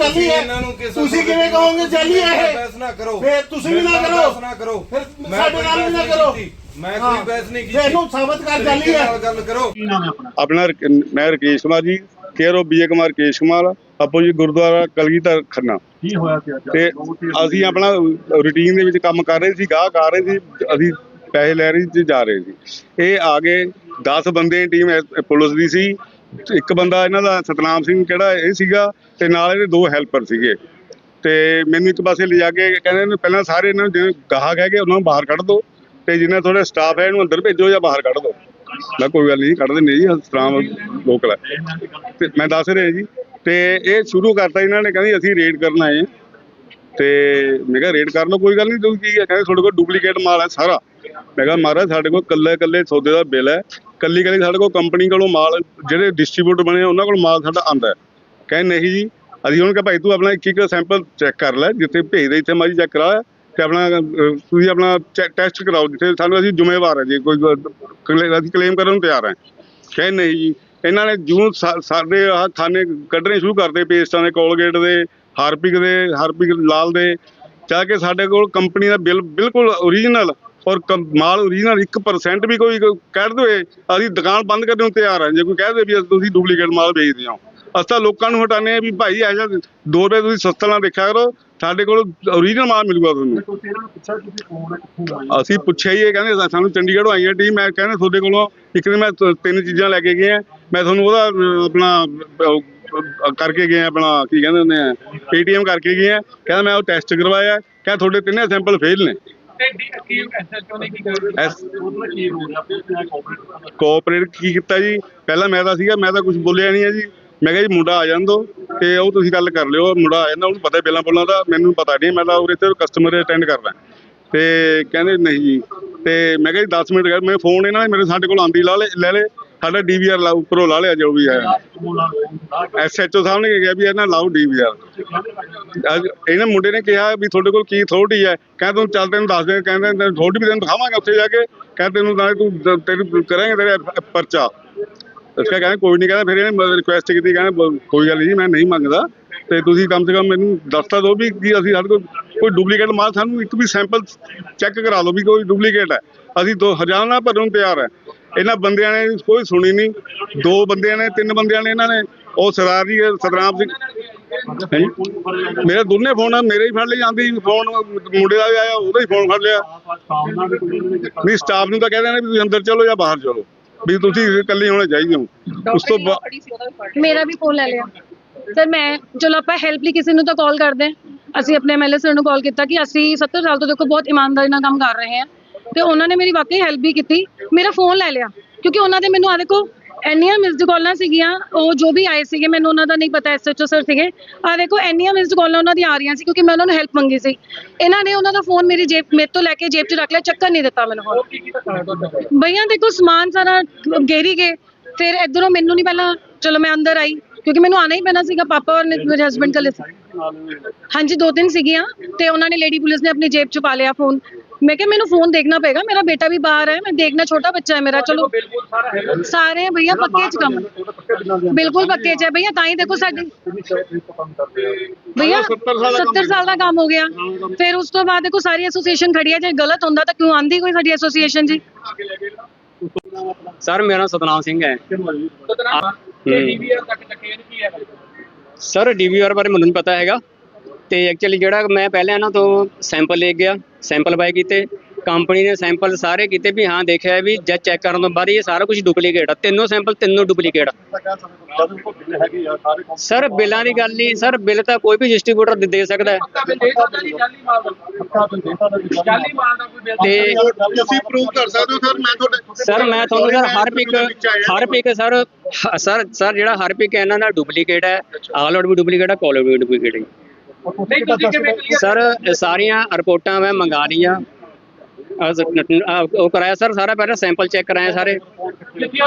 ਜਾਲੀ ਤੁਸੀਂ ਹੈ ਇਹਨਾਂ ਨੂੰ ਕਿਸ ਤੁਸੀਂ ਕਿਵੇਂ ਕਹੋਗੇ ਜਾਲੀ ਹੈ ਇਹ? ਬਹਿਸ ਨਾ ਕਰੋ। ਫਿਰ ਤੁਸੀਂ ਵੀ ਨਾ ਮੇਰੇ ਨਾਲ ਕਰੋ। ਬਹਿਸ ਨਾ ਕਰੋ। ਫਿਰ ਮੈਂ ਸਾਡੇ ਨਾਲ ਵੀ ਨਾ ਕਰੋ। ਕੀਤੀ। ਮੈਂ। ਕੋਈ ਬਹਿਸ ਨਹੀਂ ਕੀਤੀ। ਇਹਨੂੰ ਸਾਬਤ ਕਰ ਜਾਲੀ ਤਰੀਕੇ ਹੈ ਨਾਲ ਗੱਲ ਕਰੋ। ਆਪਣਾ? ਰਕ- ਮੈਂ Rakesh Kumar ji care of B A Kumar ਕੇਸ਼ ਕੁਮਾਰ ਆਪੋ ਜੀ ਗੁਰਦੁਆਰਾ ਕਲਗੀਧਰ ਖੰਨਾ। ਕੀ ਹੋਇਆ ਸੀ ਅੱਜ? ਤੇ ਅਸੀਂ ਆਪਣਾ ਰੂਟੀਨ ਦੇ ਵਿੱਚ ਕੰਮ ਕਰ ਰਹੇ ਸੀ ਗਾਹਕ ਆ ਰਹੇ ਸੀ ਅਸੀਂ ਪੈਸੇ ਲੈ ਰਹੇ ਸੀ ਜਾ ਰਹੇ ਸੀ। ਇਹ ਆ ਗਏ 10 ਬੰਦੇ ਟੀਮ ਪੁਲਿਸ ਦੀ ਸੀ। ਇੱਕ ਬੰਦਾ ਇਹਨਾਂ ਦਾ ਸਤਨਾਮ ਸਿੰਘ ਕਿਹੜਾ ਇਹ ਸੀਗਾ ਤੇ ਨਾਲ ਇਹਦੇ ਦੋ ਹੈਲਪਰ ਸੀਗੇ। ਤੇ ਮੈਨੂੰ ਇੱਕ ਪਾਸੇ ਲਿਜਾ ਕੇ ਕਹਿੰਦੇ ਨੇ ਪਹਿਲਾਂ ਸਾਰੇ ਇਹਨਾਂ ਨੂੰ ਜਿਹੜੇ ਗਾਹਕ ਹੈਗੇ ਉਹਨਾਂ ਨੂੰ ਬਾਹਰ ਕੱਢ ਦਿਓ ਤੇ ਜਿੰਨਾ ਥੋੜਾ ਸਟਾਫ ਹੈ ਇਹਨੂੰ ਅੰਦਰ ਭੇਜੋ ਜਾਂ ਬਾਹਰ ਕੱਢ ਦਿਓ ਮੈਂ ਕੋਈ ਗੱਲ ਨਹੀਂ, ਕੱਢ ਦਿੰਦੇ ਜੀ ਸਤਨਾਮ ਲੋਕਲ ਹੈ। ਤੇ ਮੈਂ ਦੱਸ ਰਿਹਾ ਜੀ, ਤੇ ਇਹ ਸ਼ੁਰੂ ਕਰਤਾ ਇਹਨਾਂ ਨੇ, ਕਹਿੰਦੇ ਅਸੀਂ ਰੇਡ ਕਰਨ ਆਏ ਹਾਂ। ਤੇ ਮੈਂ ਕਿਹਾ ਰੇਡ ਕਰ ਲਓ ਕੋਈ ਗੱਲ ਨਹੀਂ, ਤੁਸੀਂ ਕੀ ਕਹਿੰਦੇ ਤੁਹਾਡੇ ਕੋਲ ਡੁਪਲੀਕੇਟ ਮਾਲ ਹੈ ਸਾਰਾ। ਮੈਂ ਕਿਹਾ ਮਹਾਰਾਜ, ਸਾਡੇ ਕੋਲ ਕੱਲੇ ਕੱਲੇ ਸੌਦੇ ਦਾ ਬਿੱਲ ਹੈ। ਕੱਲੀ ਕੱਲੀ ਸਾਡੇ ਕੋਲ ਕੰਪਨੀ ਕੋਲੋਂ ਮਾਲ, ਜਿਹੜੇ ਡਿਸਟ੍ਰੀਬਿਊਟਰ ਬਣੇ ਉਹਨਾਂ ਕੋਲ ਮਾਲ ਸਾਡਾ ਆਂਦਾ ਕਹਿੰਦੇ ਨਹੀਂ ਜੀ, ਅਸੀਂ ਉਹਨਾਂ ਕਿਹਾ, ਭਾਈ ਤੂੰ ਆਪਣਾ ਇੱਕ ਇੱਕ ਸੈਂਪਲ ਚੈੱਕ ਕਰ ਲੈ, ਜਿੱਥੇ ਭੇਜਦੇ ਇੱਥੇ ਮਾਜੀ ਚੈੱਕ ਕਰਾ ਤੇ ਆਪਣਾ ਤੁਸੀਂ ਆਪਣਾ ਟੈਸਟ ਕਰਾਓ, ਜਿੱਥੇ ਸਾਨੂੰ ਅਸੀਂ ਜ਼ਿੰਮੇਵਾਰ ਹੈ, ਜੀ ਕੋਈ ਅਸੀਂ ਕਲੇਮ ਕਰਨ ਨੂੰ ਤਿਆਰ ਹਾਂ। ਕਹਿੰਦੇ ਨਹੀਂ ਜੀ। ਇਹਨਾਂ ਨੇ ਜੂਨ ਸਾ- ਸਾਡੇ ਆਹ ਖਾਨੇ ਕੱਢਣੇ ਸ਼ੁਰੂ ਕਰਦੇ, ਪੇਸਟਾਂ ਦੇ, ਕੋਲਗੇਟ ਦੇ, ਹਾਰਪਿਕ ਦੇ, ਹਾਰਪਿਕ ਲਾਲ ਦੇ। ਚਾਹ ਕੇ ਸਾਡੇ ਕੋਲ ਕੰਪਨੀ ਦਾ ਬਿੱਲ ਬਿਲਕੁਲ ਓਰੀਜਨਲ ਔਰ ਕੰ- ਮਾਲ ਓਰੀਜਨਲ 1% ਵੀ ਕੋਈ ਕਹਿ ਦੇਵੇ ਅਸੀਂ ਦੁਕਾਨ ਬੰਦ ਕਰਨ ਨੂੰ ਤਿਆਰ ਹਾਂ ਜੇ ਕੋਈ ਕਹਿ ਦੇ ਵੀ ਤੁਸੀਂ ਡੁਪਲੀਕੇਟ ਮਾਲ ਵੇਚਦੇ ਹੋ ਅਸੀਂ ਤਾਂ ਲੋਕਾਂ ਨੂੰ ਹਟਾਣੇ ਆ ਵੀ ਭਾਈ ਜਿਹਾ 2 ਰੁਪਏ ਤੁਸੀਂ ਸਸਤਾ ਨਾ ਦੇਖਿਆ ਕਰੋ ਸਾਡੇ ਕੋਲ ਓਰੀਜਨਲ ਮਾਲ ਮਿਲੂਗਾ ਤੁਹਾਨੂੰ। ਤੁਸੀਂ ਇਹਨਾਂ ਨੂੰ ਪੁੱਛਿਆ ਤੁਸੀਂ ਕੌਣ ਹੈ ਕਿੱਥੋਂ ਆਏ ਅਸੀਂ ਪੁੱਛਿਆ ਹੀ ਇਹ ਕਹਿੰਦੇ ਸਾ- ਸਾਨੂੰ ਚੰਡੀਗੜ੍ਹੋਂ ਆਈਆਂ ਟੀਮ ਮੈਂ ਕਹਿੰਦਾ ਤੁਹਾਡੇ ਕੋਲੋਂ ਇੱਕ ਦਿਨ ਮੈਂ ਤ- ਤਿੰਨ ਚੀਜ਼ਾਂ ਲੈ ਕੇ ਗਿਆ। ਮੈਂ ਤੁਹਾਨੂੰ ਉਹਦਾ ਅਹ, ਆਪਣਾ ਅਹ, ਅਹ, ਕਰਕੇ ਗਿਆ ਆਪਣਾ ਕੀ ਕਹਿੰਦੇ ਹੁੰਦੇ ਆ ਪੇਟੀਐਮ ਕਰਕੇ ਗਿਆ। ਕਹਿੰਦਾ ਮੈਂ ਉਹ ਟੈਸਟ ਕਰਵਾਇਆ। ਕਹਿੰਦਾ ਤੁਹਾਡੇ ਤਿੰਨੇ ਸੈਂਪਲ ਫੇਲ ਨੇ। ਤੇ ਕੀ ਕੀਤਾ ਕੋਆਪਰੇਟ ਕੀ ਕੀਤਾ ਜੀ? ਪਹਿਲਾਂ ਮੈਂ ਤਾਂ ਸੀਗਾ, ਮੈਂ ਤਾਂ ਕੁਝ ਬੋਲਿਆ ਨਹੀਂ ਹੈ ਜੀ। ਮੈਂ ਕਿਹਾ ਜੀ, ਮੁੰਡਾ ਆ ਜਾਣ ਦੋ ਤੇ ਉਹ ਤੁਸੀਂ ਗੱਲ ਕਰ ਲਿਓ, ਮੁੰਡਾ ਆ ਜਾਂਦਾ, ਉਹਨੂੰ ਪਤਾ ਬਿੱਲਾਂ ਬੋਲਾਂ ਦਾ, ਮੈਨੂੰ ਪਤਾ ਨਹੀਂ, ਮੈਂ ਤਾਂ ਉਰੇ ਤੇ ਕਸਟਮਰ ਅਟੈਂਡ ਕਰਦਾ ਤੇ ਕਹਿੰਦੇ, ਨਹੀਂ ਜੀ। ਤੇ ਮੈਂ ਕਿਹਾ ਜੀ 10 ਮਿੰਟ ਕਰ ਮੈਂ ਫੋਨ ਇਹਨਾਂ ਨੇ ਮੇਰੇ, ਸਾਡੇ ਕੋਲ ਆਂਦੀ ਲਾ ਲੈ ਲੈ ਲੈ। ਸਾਡਾ ਡੀਵੀਆਰ ਲਾ ਉੱਪਰੋਂ ਲਾ ਲਿਆ ਜੋ ਵੀ ਹੈ। ਐਸਐਚਓ ਸਾਹਿਬ ਨੇ ਕਿਹਾ ਵੀ ਇਹਨਾਂ ਲਾਓ ਡੀਵੀਆਰ ਅੱਜ ਇਹਨਾਂ ਮੁੰਡੇ ਨੇ ਕਿਹਾ ਵੀ ਤੁਹਾਡੇ ਕੋਲ ਕੀ ਅਥਾਰਟੀ ਹੈ। ਕਹਿੰਦਾ ਤੂੰ ਚੱਲ ਤੈਨੂੰ ਦੱਸ ਦੇ, ਕਹਿੰਦਾ ਅਥਾਰਟੀ ਵੀ ਤੈਨੂੰ ਦਿਖਾਵਾਂਗੇ ਉੱਥੇ ਜਾ ਕੇ। ਕਹਿੰਦਾ ਤੈਨੂੰ ਨਾਲੇ ਤੂੰ ਦ- ਕਰਾਂਗੇ ਤੇਰੇ ਪਰਚਾ। ਇਸ ਕਹਿੰਦਾ ਕੋਈ ਨਹੀਂ ਕਹਿੰਦਾ ਫਿਰ ਇਹਨੇ ਰਿਕੁਐਸਟ ਕੀਤੀ, ਕਹਿੰਦਾ ਕੋਈ ਗੱਲ ਨਹੀਂ ਜੀ ਮੈਂ ਨਹੀਂ ਮੰਗਦਾ। ਤੇ ਤੁਸੀਂ ਕਮ ਸੇ ਕਮ ਮੈਨੂੰ ਦੱਸ ਤਾਂ ਦਿਓ ਵੀ ਕੀ ਅਸੀਂ ਸਾਡੇ ਕੋਲ ਕੋਈ ਡੁਪਲੀਕੇਟ ਮਾਲ ਸਾਨੂੰ ਇੱਕ ਵੀ ਸੈਂਪਲ ਚੈੱਕ ਕਰਾ ਲਓ ਵੀ ਕੋਈ ਡੁਪਲੀਕੇਟ ਹੈ। ਅਸੀਂ ਦੋ, ਹਜ਼ਾਰਾਂ ਨਾਲ ਭਰਨ ਨੂੰ ਤਿਆਰ ਹੈ। ਇਹਨਾਂ ਬੰਦਿਆਂ ਨੇ ਕੋਈ ਸੁਣੀ ਨਹੀਂ। ਦੋ ਬੰਦਿਆਂ ਨੇ ਤਿੰਨ ਬੰਦਿਆਂ ਨੇ ਇਹਨਾਂ ਨੇ। ਉਹ ਸਰਦਾਰ ਜੀ ਸਤਰਾਮ ਸਿੰਘ? ਮੇਰੇ ਦੋਨੇ ਫੋਨ ਆ ਮੇਰੇ ਹੀ ਫੜ ਲਈ ਜਾਂਦੀ ਫੋਨ ਮੁੰਡੇ ਦਾ ਵੀ ਆਇਆ ਉਹਦਾ ਹੀ ਫੋਨ ਫੜ ਲਿਆ। ਨਹੀਂ ਸਟਾਫ ਨੂੰ ਤਾਂ ਕਹਿੰਦੇ ਨੇ ਵੀ ਤੁਸੀਂ ਅੰਦਰ ਚਲੋ ਜਾਂ ਬਾਹਰ ਚਲੋ। ਵੀ ਤੁਸੀਂ ਇਕੱਲੇ ਹੋਣੇ ਚਾਹੀਦੇ ਹੋ। ਉਸ ਤੋਂ ਬਾਅਦ ਮੇਰਾ ਵੀ ਫੋਨ ਲੈ ਲਿਆ। ਸਰ ਮੈਂ ਚਲੋ ਆਪਾਂ ਹੈਲਪ ਲਈ ਕਿਸੇ ਨੂੰ ਤਾਂ ਕਾਲ ਕਰਦੇ ਹਾਂ। ਅਸੀਂ ਆਪਣੇ ਐਮਐਲਏ ਸਰ ਨੂੰ ਕਾਲ ਕੀਤਾ ਕਿ ਅਸੀਂ 70 ਸਾਲ ਤੋਂ ਦੇਖੋ ਬਹੁਤ ਇਮਾਨਦਾਰੀ ਨਾਲ ਕੰਮ ਕਰ ਰਹੇ ਹਾਂ। ਤੇ ਉਹਨਾਂ ਨੇ ਮੇਰੀ ਵਾਕਈ ਹੈਲਪ ਵੀ ਕੀਤੀ। ਮੇਰਾ ਫੋਨ ਲੈ ਲਿਆ, ਕਿਉਂਕਿ ਉਹਨਾਂ ਦੇ ਮੈਨੂੰ ਆ ਦੇਖੋ, ਇੰਨੀਆਂ ਮਿਸਡ ਕਾਲਾਂ ਸੀਗੀਆਂ, ਉਹ ਜੋ ਵੀ ਆਏ ਸੀਗੇ, ਮੈਨੂੰ ਉਹਨਾਂ ਦਾ ਨਹੀਂ ਪਤਾ ਐਸਐਚਓ ਸਰ ਸੀਗੇ। ਆ ਦੇਖੋ, ਇੰਨੀਆਂ ਮਿਸਡ ਕਾਲਾਂ ਉਹਨਾਂ ਦੀਆਂ ਆ ਰਹੀਆਂ ਸੀ, ਕਿਉਂਕਿ ਮੈਂ ਉਹਨਾਂ ਨੂੰ ਹੈਲਪ ਮੰਗੀ ਸੀ। ਇਹਨਾਂ ਨੇ ਉਹਨਾਂ ਦਾ ਫੋਨ ਮੇਰੀ ਜੇਬ, ਮੇਰੇ ਤੋਂ ਲੈ ਕੇ ਜੇਬ 'ਚ ਰੱਖ ਲਿਆ, ਚੱਕਰ ਨਹੀਂ ਦਿੱਤਾ ਮੈਨੂੰ ਹੋਰ। ਭਈਆ ਦੇਖੋ, ਸਮਾਨ ਸਾਰਾ ਗੇਰੀ ਗਏ। ਫਿਰ ਇਧਰੋਂ ਮੈਨੂੰ ਨਹੀਂ ਪਹਿਲਾਂ, ਚਲੋ, ਮੈਂ ਅੰਦਰ ਆਈ, ਕਿਉਂਕਿ ਮੈਨੂੰ ਆਣਾ ਹੀ ਪੈਣਾ ਸੀਗਾ, ਪਾਪਾ ਔਰ ਮੇਰੇ ਹਸਬੰਡ ਕੱਲੇ ਹਾਂਜੀ, ਦੋ ਤਿੰਨ ਸੀਗੀਆਂ, ਤੇ ਉਹਨਾਂ ਨੇ ਲੇਡੀ ਪੁਲਿਸ ਨੇ ਆਪਣੀ ਜੇਬ ਚ ਪਾ ਲਿਆ ਫੋਨ ਮੈਂ ਕਿਹਾ ਮੈਨੂੰ ਫੋਨ ਦੇਖਣਾ ਪਏਗਾ ਮੇਰਾ ਬੇਟਾ ਵੀ ਬਾਹਰ ਹੈ ਮੈਂ ਦੇਖਣਾ ਛੋਟਾ ਬੱਚਾ ਹੈ ਮੇਰਾ ਚਲੋ। ਸਾਰੇ ਭਈਆ ਪੱਕੇ ਚ ਕੰਮ। ਬਿਲਕੁਲ ਪੱਕੇ ਚ ਹੈ ਭਈਆ ਤਾਂ ਹੀ ਦੇਖੋ ਸਾਡੀ। ਭਈਆ 70 ਸਾਲ ਦਾ ਕੰਮ ਹੋ ਗਿਆ। ਫਿਰ ਉਸ ਤੋਂ ਬਾਅਦ ਦੇਖੋ ਸਾਰੀ ਐਸੋਸੀਏਸ਼ਨ ਖੜੀ ਹੈ ਜੇ ਗਲਤ ਹੁੰਦਾ ਤਾਂ ਕਿਉਂ ਆਂਦੀ ਕੋਈ ਸਾਡੀ ਐਸੋਸੀਏਸ਼ਨ ਜੀ? ਸਰ ਮੇਰਾ ਨਾਮ ਸਤਨਾਮ ਸਿੰਘ ਹੈ। ਡੀਵੀਆਰ ਤੱਕ ਚੱਕੇ ਨੇ ਕੀ ਹੈ? ਸਰ ਡੀਵੀਆਰ ਬਾਰੇ ਮੈਨੂੰ ਨਹੀਂ ਪਤਾ ਹੈਗਾ। ਤੇ ਐਕਚੁਅਲੀ ਜਿਹੜਾ ਮੈਂ ਪਹਿਲਾਂ ਇਹਨਾਂ ਤੋਂ ਸੈਂਪਲ ਲੈ ਗਿਆ ਸੈਂਪਲ ਬਾਈ ਕੀਤੇ ਕੰਪਨੀ ਨੇ ਸੈਂਪਲ ਸਾਰੇ ਕੀਤੇ ਵੀ ਹਾਂ ਦੇਖਿਆ ਵੀ ਜਦ ਚੈੱਕ ਕਰਨ ਤੋਂ ਬਾਅਦ ਇਹ ਸਾਰਾ ਕੁਝ ਡੁਪਲੀਕੇਟ ਆ ਤਿੰਨੋਂ ਸੈਂਪਲ ਤਿੰਨੋਂ ਡੁਪਲੀਕੇਟ ਸਾਰੇ ਬਿੱਲਾਂ ਦੀ ਗੱਲ ਨਹੀਂ ਸਰ ਬਿੱਲ ਤਾਂ ਕੋਈ ਵੀ ਡਿਸਟ੍ਰੀਬਿਊਟਰ ਦੇ ਸਕਦਾ। ਹੈ ਤੇ ਤੁਸੀਂ ਪ੍ਰੂਵ ਕਰ ਸਕਦੇ ਹੋ ਸਰ ਮੈਂ ਤੁਹਾਡੇ ਸਰ ਮੈਂ ਤੁਹਾਨੂੰ sir Harpic Harpic sir sir sir ਜਿਹੜਾ ਹਰ ਪਿਕ ਇਹਨਾਂ ਦਾ ਡੁਪਲੀਕੇਟ ਹੈ ਆਲ ਆਊਟ ਵੀ ਡੁਪਲੀਕੇਟ ਹੈ ਕਾਲ ਆਊਟ ਵੀ ਡੁਪਲੀਕੇਟ ਹੈ। ਸਰ ਸਾਰੀਆਂ ਰਿਪੋਰਟਾਂ ਮੈਂ ਮੰਗਾ ਲਈਆਂ ਉਹ ਕਰਾਇਆ ਸਰ ਸਾਰਾ ਪਹਿਲਾਂ ਸੈਂਪਲ ਚੈੱਕ ਕਰਾਇਆ ਸਾਰੇ। ਆ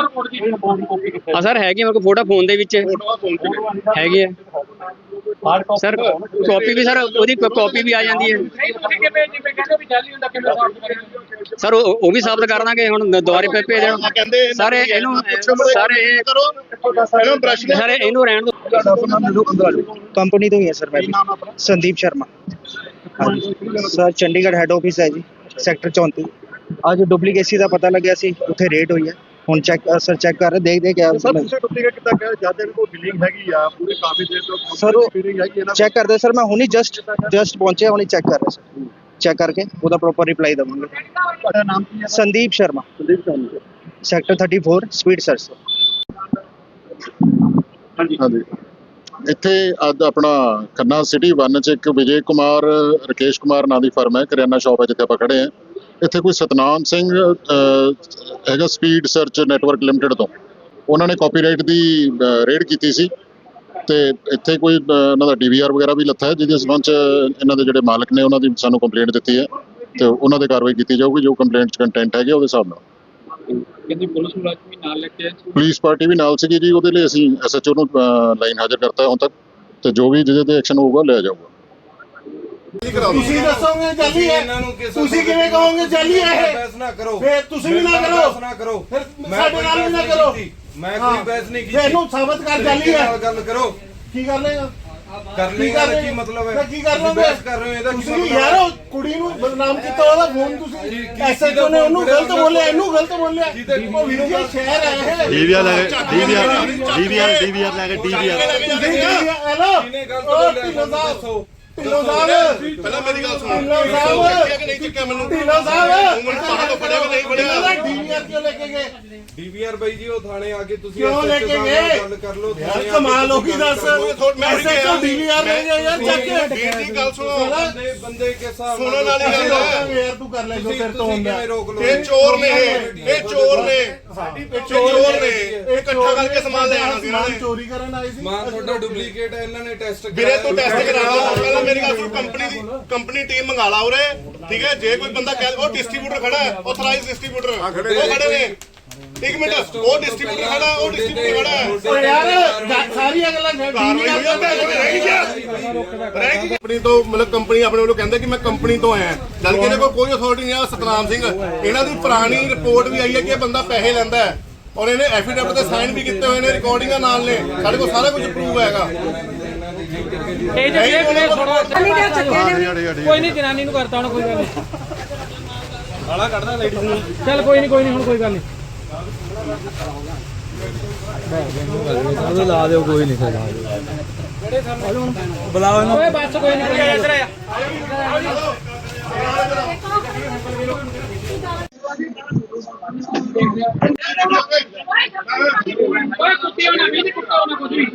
ਰਿਪੋਰਟ ਦੀ ਫੋਨ ਕਾਪੀ ਕਿੱਥੇ ਆ ਸਰ ਹੈਗੀ ਆ ਮੇਰੇ ਕੋਲ ਫੋਟੋ ਫੋਨ ਦੇ ਵਿੱਚ। ਹੈਗੀ ਆ। ਸਰ ਕਾਪੀ ਵੀ ਸਰ ਉਹਦੀ ਕਾਪੀ ਵੀ ਆ ਜਾਂਦੀ ਹੈ। ਨਹੀਂ ਤੁਸੀਂ ਕਿਵੇਂ ਜਿਵੇਂ ਕਹਿੰਦੇ ਵੀ ਜਾਲੀ ਹੁੰਦਾ ਕਿਵੇਂ ਸਾਬਤ ਕਰੇਗਾ ਸਰ ਉਹ ਉਹ ਵੀ ਸਾਬਤ ਕਰ ਦਾਂਗੇ ਹੁਣ ਦੁਬਾਰੇ ਪੇ ਭੇਜ ਦੇਣ ਸਾਰੇ ਇਹਨੂੰ ਸਾਰੇ ਇਹ ਇਹਨੂੰ ਬ੍ਰਸ਼ ਸਾਰੇ ਇਹਨੂੰ ਰਹਿਣ ਦਿਓ। ਕੰਪਨੀ ਤੋਂ ਹੀ ਹੈ ਸਰ ਮੈਂ ਵੀ। ਸੰਦੀਪ ਸ਼ਰਮਾ। ਹਾਂਜੀ। ਸਰ ਚੰਡੀਗੜ੍ਹ ਹੈੱਡ ਆਫਿਸ ਹੈ ਜੀ। ਸੈਕਟਰ 34 ਅੱਜ ਡੁਪਲੀਕੇਸੀ ਦਾ ਪਤਾ ਲੱਗਿਆ ਸੀ ਉੱਥੇ ਰੇਡ ਹੋਈ ਹੈ। ਹੁਣ ਚੈੱਕ ਸਰ ਚੈੱਕ ਕਰ ਰਹੇ ਦੇਖਦੇ ਕਿਆ ਸਰ ਤੁਸੀਂ ਡੁਪਲੀਕੇਟ ਕਿੱਦਾਂ ਕਹਿ? ਜਦ ਇਹਨਾਂ ਕੋਲ ਬਿਲਿੰਗ ਹੈਗੀ ਆ ਪੂਰੀ ਕਾਫੀ ਦੇਰ ਤੋਂ Sir, ਉਹ- ਫੀਲਿੰਗ ਹੈਗੀ ਇਹਨਾਂ ਚੈੱਕ ਕਰਦੇ ਸਰ ਮੈਂ ਹੁਣੀ ਜਸਟ ਜਸਟ ਪਹੁੰਚਿਆ ਹੁਣੀ ਚੈੱਕ ਕਰ ਰਿਹਾ ਸਰ ਚੈੱਕ ਕਰਕੇ ਉਹਦਾ ਪ੍ਰੋਪਰ ਰਿਪਲਾਈ ਦਵਾਂਗੇ। ਤੁਹਾਡਾ ਨਾਮ ਕੀ ਹੈ ਸੰਦੀਪ ਸ਼ਰਮਾ। ਸੰਦੀਪ ਚੌਂਕ ਸੈਕਟਰ 34 ਸਪੀਡ ਸਰਚ ਹਾਂਜੀ। ਹਾਂਜੀ। ਇੱਥੇ ਅੱਜ ਆਪਣਾ ਖੰਨਾ ਸਿਟੀ 1 ਚ ਇੱਕ ਵਿਜੇ ਕੁਮਾਰ, ਰਕੇਸ਼ ਕੁਮਾਰ ਨਾਂ ਦੀ ਫਰਮ ਹੈ, ਕਰਿਆਨਾ ਸ਼ਾਪ ਹੈ ਜਿੱਥੇ ਆਪਾਂ ਖੜੇ ਹਾਂ। ਇੱਥੇ ਕੋਈ ਸਤਨਾਮ ਸਿੰਘ ਹੈਗਾ ਸਪੀਡ ਸਰਚ ਨੈਟਵਰਕ ਲਿਮਟਿਡ ਤੋਂ। ਉਹਨਾਂ ਨੇ ਕਾਪੀਰਾਈਟ ਦੀ ਰੇਡ ਕੀਤੀ ਸੀ ਤੇ ਇੱਥੇ ਕੋਈ ਉਹਨਾਂ ਦਾ ਡੀਵੀਆਰ ਵਗੈਰਾ ਵੀ ਲੱਥਾ ਹੈ, ਜਿਹਦੇ ਸੰਬੰਧ ਚ ਇਹਨਾਂ ਦੇ ਜਿਹੜੇ ਮਾਲਕ ਨੇ ਉਹਨਾਂ ਦੀ ਸਾਨੂੰ ਕੰਪਲੇਂਟ ਦਿੱਤੀ ਹੈ ਤੇ ਉਹਨਾਂ ਦੇ ਕਾਰਵਾਈ ਕੀਤੀ ਜਾਊਗੀ, ਜੋ ਕੰਪਲੇਂਟ ਚ ਕੰਟੈਂਟ ਹੈਗੇ ਉਹਦੇ ਹਿਸਾਬ ਨਾਲ। ਕਿੰਨੀ ਪੁਲਿਸ ਮੁਲਾਜ਼ਮ ਵੀ ਨਾਲ ਲੈ ਕੇ ਆਏ ਸੀ? ਪੁਲਿਸ ਪਾਰਟੀ ਵੀ ਨਾਲ ਸੀਗੀ ਜੀ ਉਹਦੇ ਲਈ ਅਸੀਂ ਐਸਐਚਓ ਨੂੰ ਲਾਈਨ ਹਾਜ਼ਰ ਕਰਤਾ ਹੁਣ ਤੱਕ ਤੇ ਜੋ ਵੀ ਜਿਹਦੇ ਤੇ ਐਕਸ਼ਨ ਹੋਊਗਾ ਲਿਆ ਜਾਊਗਾ। ਤੁਸੀਂ ਦੱਸੋਗੇ ਜਾਲੀ ਹੈ। ਤੁਸੀਂ ਕਿਵੇਂ ਕਹੋਗੇ ਜਾਲੀ ਹੈ ਇਹ? ਬਹਿਸ ਨਾ ਕਰੋ। ਫਿਰ ਤੁਸੀਂ ਵੀ ਨਾ ਕਰੋ। ਬਹਿਸ ਨਾ ਕਰੋ। ਫਿਰ ਸਾਡੇ ਨਾਲ ਵੀ ਨਾ ਕਰੋ। ਮੈਂ। ਕੋਈ ਬਹਿਸ ਨਹੀਂ ਕੀਤੀ। ਫਿਰ ਇਹਨੂੰ ਸਾਬਤ ਕਰ ਜਾਲੀ ਹੈ। ਗੱਲ ਕਰੋ। ਕੀ ਕਰ ਲੇਗਾ ਕਰ ਕੀ ਕਰ ਰਹੇ ਕੀ ਮਤਲਬ ਹੈ? ਕੀ ਕਰ ਤੁਸੀਂ ਲਓਗੇ? ਬਹਿਸ ਕਰ ਰਹੇ ਹੋ ਇਹਦਾ ਕੀ ਤੁਸੀਂ ਮਤਲਬ ਯਾਰ ਹੈ? ਉਹ ਕੁੜੀ ਨੂੰ ਬਦਨਾਮ ਕੀਤਾ ਉਹਦਾ ਫੋਨ ਤੁਸੀਂ ਕੀ- ਐਸਐਚਓ ਨੇ ਉਹਨੂੰ ਗਲਤ ਬੋਲਿਆ ਇਹਨੂੰ ਗਲਤ ਬੋਲਿਆ। ਉਹ ਵੀਰ ਜੀ ਸ਼ਹਿਰ ਆਏ ਹੈ ਡੀਵੀਆਰ ਲੈ ਕੇ ਡੀਵੀਆਰ ਡੀਵੀਆਰ ਡੀਵੀਆਰ ਲੈ ਕੇ ਡੀਵੀਆਰ। ਹੈਲੋ। ਕਿਹਨੇ ਗਲਤ ਉਹ ਬੋਲਿਆ? ਸਾਨੂੰ ਦੱਸੋ। ਢਿੱਲੋਂ ਸਾਹਿਬ। ਪਹਿਲਾਂ ਮੇਰੀ ਗੱਲ ਸੁਣੋ। ਢਿੱਲੋਂ ਸਾਹਿਬ। ਚੱਕਿਆ ਕਿ ਨਹੀਂ ਚੱਕਿਆ ਮੈਨੂੰ। ਢਿੱਲੋਂ ਸਾਹਿਬ। ਮੈਨੂੰ ਬਾਹਰ ਤੋਂ ਫੜਿਆ ਕਿ ਨਹੀਂ ਫੜਿਆ? ਡੀਵੀਆਰ ਕਿਉਂ ਲੈ ਕੇ ਗਏ? ਡੀਵੀਆਰ ਬਾਈ ਜੀ ਉਹ ਥਾਣੇ ਆ ਕੇ ਤੁਸੀਂ ਕਿਉਂ ਲੈ ਕੇ ਗਏ? ਗੱਲ ਕਰ ਲਓ ਯਾਰ ਥਾਣੇ ਆ ਕੇ ਕਮਾਲ ਹੋ ਗਈ ਦੱਸ। ਐਸਐਚਓ ਕਿਹਾ। ਡੀਵੀਆਰ ਲੈ ਗਿਆ ਯਾਰ ਚੱਕ ਕੇ। ਵੀਰ ਦੀ ਗੱਲ ਸੁਣੋ। ਬੰਦੇ ਬੰਦੇ ਕੇ ਹਿਸਾਬ ਸੁਣਨ ਵਾਲੀ ਗੱਲ ਹੈ। ਯਾਰ ਤੂੰ ਕਰ ਲੈ ਜੋ ਤੇਰੇ ਤੋਂ ਹੁੰਦਾ। ਇਹ ਚੋਰ ਨੇ ਇਹ ਚੋਰ ਨੇ। ਇਹ ਚੋਰ ਨੇ ਇਹ ਇਕੱਠਾ ਕਰਕੇ ਸਮਾਨ ਲੈ ਆਣਾ ਸੀ ਇਹਨਾਂ ਨੇ। ਚੋਰੀ ਕਰਨ ਆਏ ਸੀ। ਮਾਂ ਤੁਹਾਡਾ ਡੁਪਲੀਕੇਟ ਹੈ ਇਹਨਾਂ ਨੇ ਟੈਸਟ ਵੀਰੇ ਤੂੰ ਟੈਸਟ ਕਰਾ ਲਾ। ਪਹਿਲਾਂ ਮੇਰੀ ਗੱਲ ਸੁਣ ਕੰਪਨੀ ਦੀ ਕੰਪਨੀ ਟੀਮ ਮੰਗਾ ਲਾ ਉਰੇ। ਠੀਕ ਹੈ? ਜੇ ਕੋਈ ਬੰਦਾ ਕਹਿ ਉਹ ਡਿਸਟ੍ਰੀਬਿਊਟਰ ਖੜਾ ਹੈ। ਆਥੋਰਾਈਜ਼ ਡਿਸਟ੍ਰੀਬਿਊਟਰ ਉਹ ਖੜੇ ਨੇ। ਇੱਕ ਮਿੰਟ ਉਹ ਡਿਸਟ੍ਰੀਬਿਊਟਰ ਖੜਾ ਉਹ ਡਿਸਟ੍ਰੀਬਿਊਟਰ ਖੜਾ ਹੈ। ਓ ਯਾਰ ਗ- ਸਾਰੀਆਂ ਗੱਲਾਂ ਕਾਰਵਾਈ ਹੋਈ ਆ, ਮੈਂ ਰਹਿ ਗਿਆ ਰਹਿ ਗਈ ਕੰਪਨੀ ਤੋਂ ਮਤਲਬ ਕੰਪਨੀ ਆਪਣੇ ਵੱਲੋਂ ਕਹਿੰਦਾ ਕਿ ਮੈਂ ਕੰਪਨੀ ਤੋਂ ਆਇਆ। ਜਦ ਕਿ ਇਹਦੇ ਕੋਲ ਕੋਈ ਅਥਾਰਟੀ ਨਹੀਂ ਆ ਸਤਨਾਮ ਸਿੰਘ। ਇਹਨਾਂ ਦੀ ਪੁਰਾਣੀ ਰਿਪੋਰਟ ਵੀ ਆਈ ਹੈ ਕਿ ਇਹ ਬੰਦਾ ਪੈਸੇ ਲੈਂਦਾ ਹੈ ਔਰ ਇਹਨੇ ਐਫੀਡੇਵਿਟ ਤੇ ਸਾਈਨ ਵੀ ਕੀਤੇ ਹੋਏ ਨੇ ਰਿਕਾਰਡਿੰਗਾਂ ਨਾਲ ਨੇ। ਸਾਡੇ ਕੋਲ ਸਾਰਾ ਕੁਝ ਪ੍ਰੂਫ ਹੈਗਾ। ਇਹ ਜੇ ਇਹ ਕੋਈ ਨਹੀਂ ਜਨਾਨੀ ਨੂੰ ਕਰਤਾ ਹੁਣ ਕੋਈ ਗੱਲ ਨਹੀਂ। ਗਾਲਾਂ ਕੱਢਦਾ ਲੇਡੀਜ਼ ਨੂੰ। ਚੱਲ ਕੋਈ ਨਹੀਂ ਕੋਈ ਨਹੀਂ ਹੁਣ ਕੋਈ ਗੱਲ ਨਹੀਂ। ਲਾ ਦਿਓ ਕੋਈ ਨਹੀਂ ਲਾ ਦਿਓ ਬੁਲਾਓ ਇਹਨੂੰ। ਓਏ ਬੱਸ ਕੋਈ ਨਹੀਂ ਕੋਈ ਇੱਧਰ ਆ। ਓਏ ਕੁੱਤੀ ਹੋਣਾ ਵੀ ਕੁੱਤਾ ਹੋਣਾ ਕੁਝ ਵੀ।